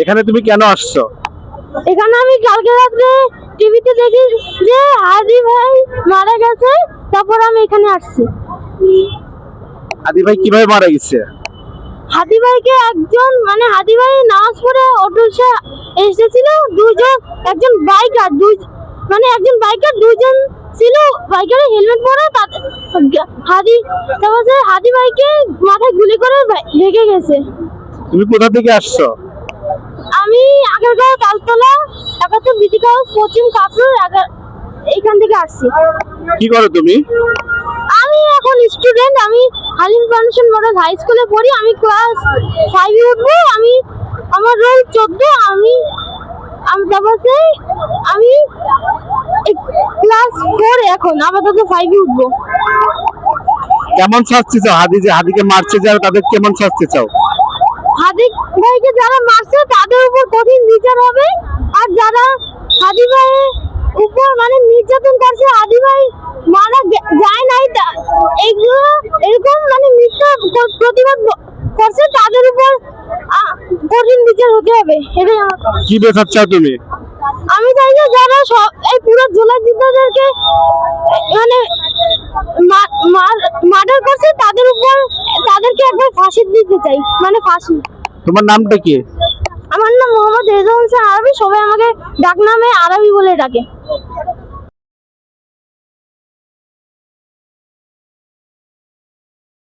এখানে তুমি কেন আসছো? এখানে আমি কালকে রাত্রে টিভিতে দেখি যে হাদি ভাই মারা গেছে তারপর আমি এখানে আসছি। আদি ভাই কীভাবে মারা গেছে? হাদি ভাইকে একজন মানে হাদি ভাই নামাজ পড়ে অটোসে এসেছিল দুজন একজন বাইকার দুই মানে একজন বাইকার দুজন ছিল বাইকারে হেলমেট পরে তাতে হাদি তারপর হাদি ভাইকে মাথায় গুলি করে ভে- ভেগে গেছে। তুমি কোথা থেকে আসছো? আগারগাঁও তালতলা একাত্তর বিদিকা পশ্চিম কাপড় এইখান থেকে আসছি। কি করো তুমি? আমি এখন স্টুডেন্ট আমি হালিম ফাউন্ডেশন মডেল হাই স্কুলে পড়ি আমি ক্লাস ফাইভে উঠবো আমি আমার রোল চোদ্দ আমি আমি তারপরে আমি ক্লাস ফোর এখন আপাতত ফাইভে উঠবো। কেমন শাস্তি চাও? হাদি যে হাদিকে মারছে যারা তাদের কেমন শাস্তি চাও? হাদিক ভাইকে যারা কঠিন বিচার হবে। আর যারা ভাইয়ের উপর মানে নির্যাতন করছে হাদি ভাই মারা যায় নাই এইগুলো এরকম মানে মিথ্যা প্রতিবাদ করছে তাদের উপর কঠিন বিচার হতে হবে। এটাই আমার কি বেচার চাও তুমি? আমি চাই যে যারা সব এই পুরো জেলা যোদ্ধাদেরকে মানে মার্ডার করছে তাদের উপর তাদেরকে একবার ফাঁসি দিতে চাই। মানে ফাঁসি। তোমার নামটা কি? আমার নাম মোহাম্মদ রেজা হোসেন আরবি সবাই আমাকে ডাক নামে আরবি বলে ডাকে।